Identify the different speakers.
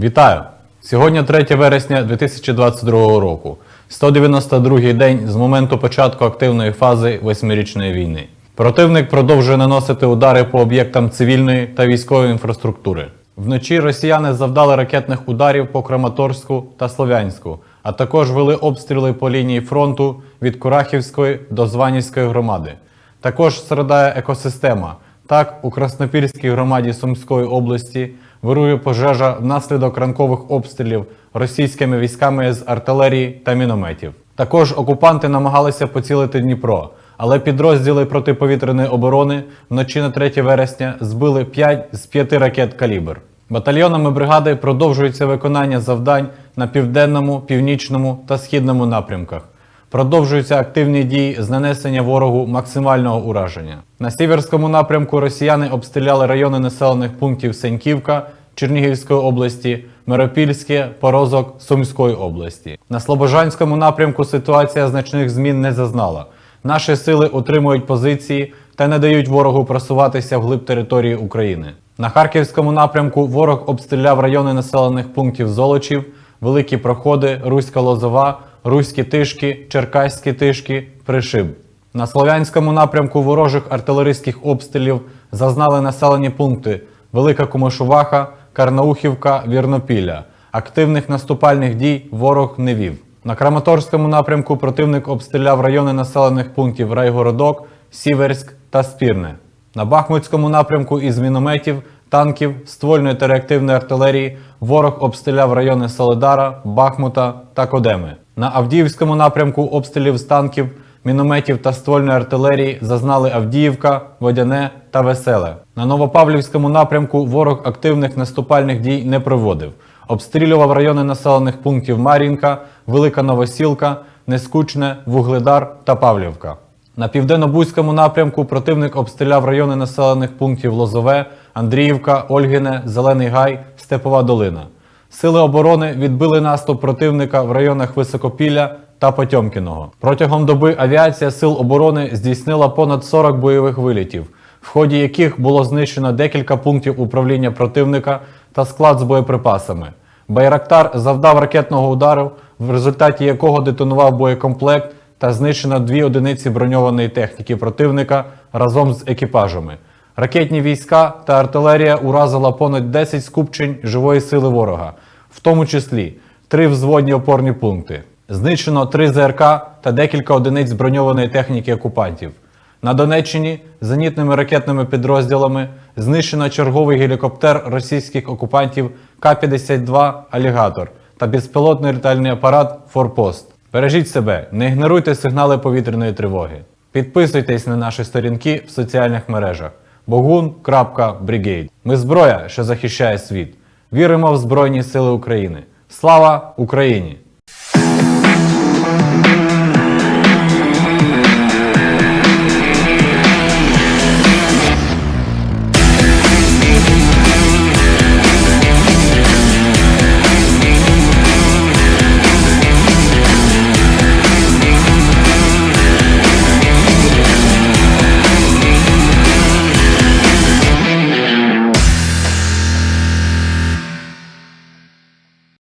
Speaker 1: Вітаю! Сьогодні 3 вересня 2022 року, 192-й день з моменту початку активної фази восьмирічної війни. Противник продовжує наносити удари по об'єктам цивільної та військової інфраструктури. Вночі росіяни завдали ракетних ударів по Краматорську та Слов'янську, а також вели обстріли по лінії фронту від Курахівської до Званівської громади. Також страдає екосистема. Так, у Краснопільській громаді Сумської області вирує пожежа внаслідок ранкових обстрілів російськими військами з артилерії та мінометів. Також окупанти намагалися поцілити Дніпро, але підрозділи протиповітряної оборони вночі на 3 вересня збили 5 з 5 ракет калібр. Батальйонами бригади продовжується виконання завдань на південному, північному та східному напрямках. Продовжуються активні дії з нанесення ворогу максимального ураження. На сіверському напрямку росіяни обстріляли райони населених пунктів Сеньківка Чернігівської області, Миропільське, Порозок Сумської області. На Слобожанському напрямку ситуація значних змін не зазнала. Наші сили утримують позиції та не дають ворогу просуватися вглиб території України. На Харківському напрямку ворог обстріляв райони населених пунктів Золочів, Великі Проходи, Руська Лозова, Руські Тишки, Черкаські Тишки, Пришиб. На Слов'янському напрямку ворожих артилерійських обстрілів зазнали населені пункти Велика Комишуваха, Карнаухівка, Вірнопілля. Активних наступальних дій ворог не вів. На Краматорському напрямку противник обстріляв райони населених пунктів Райгородок, Сіверськ та Спірне. На Бахмутському напрямку із мінометів, танків, ствольної та реактивної артилерії ворог обстріляв райони Соледара, Бахмута та Кодеми. На Авдіївському напрямку обстрілів з танків, мінометів та ствольної артилерії зазнали Авдіївка, Водяне та Веселе. На Новопавлівському напрямку ворог активних наступальних дій не проводив. Обстрілював райони населених пунктів Мар'їнка, Велика Новосілка, Нескучне, Вугледар та Павлівка. На південно-бузькому напрямку противник обстріляв райони населених пунктів Лозове, Андріївка, Ольгине, Зелений Гай, Степова Долина. Сили оборони відбили наступ противника в районах Високопілля та Потьомкіного. Протягом доби авіація сил оборони здійснила понад 40 бойових вилітів, в ході яких було знищено декілька пунктів управління противника та склад з боєприпасами. Байрактар завдав ракетного удару, в результаті якого детонував боєкомплект та знищено дві одиниці броньованої техніки противника разом з екіпажами. Ракетні війська та артилерія уразила понад 10 скупчень живої сили ворога, в тому числі три взводні опорні пункти. Знищено три ЗРК та декілька одиниць броньованої техніки окупантів. На Донеччині зенітними ракетними підрозділами знищено черговий гелікоптер російських окупантів К-52 Алігатор та безпілотний літальний апарат Форпост. Бережіть себе, не ігноруйте сигнали повітряної тривоги. Підписуйтесь на наші сторінки в соціальних мережах bogun.brigade. Ми зброя, що захищає світ. Віримо в Збройні Сили України. Слава Україні!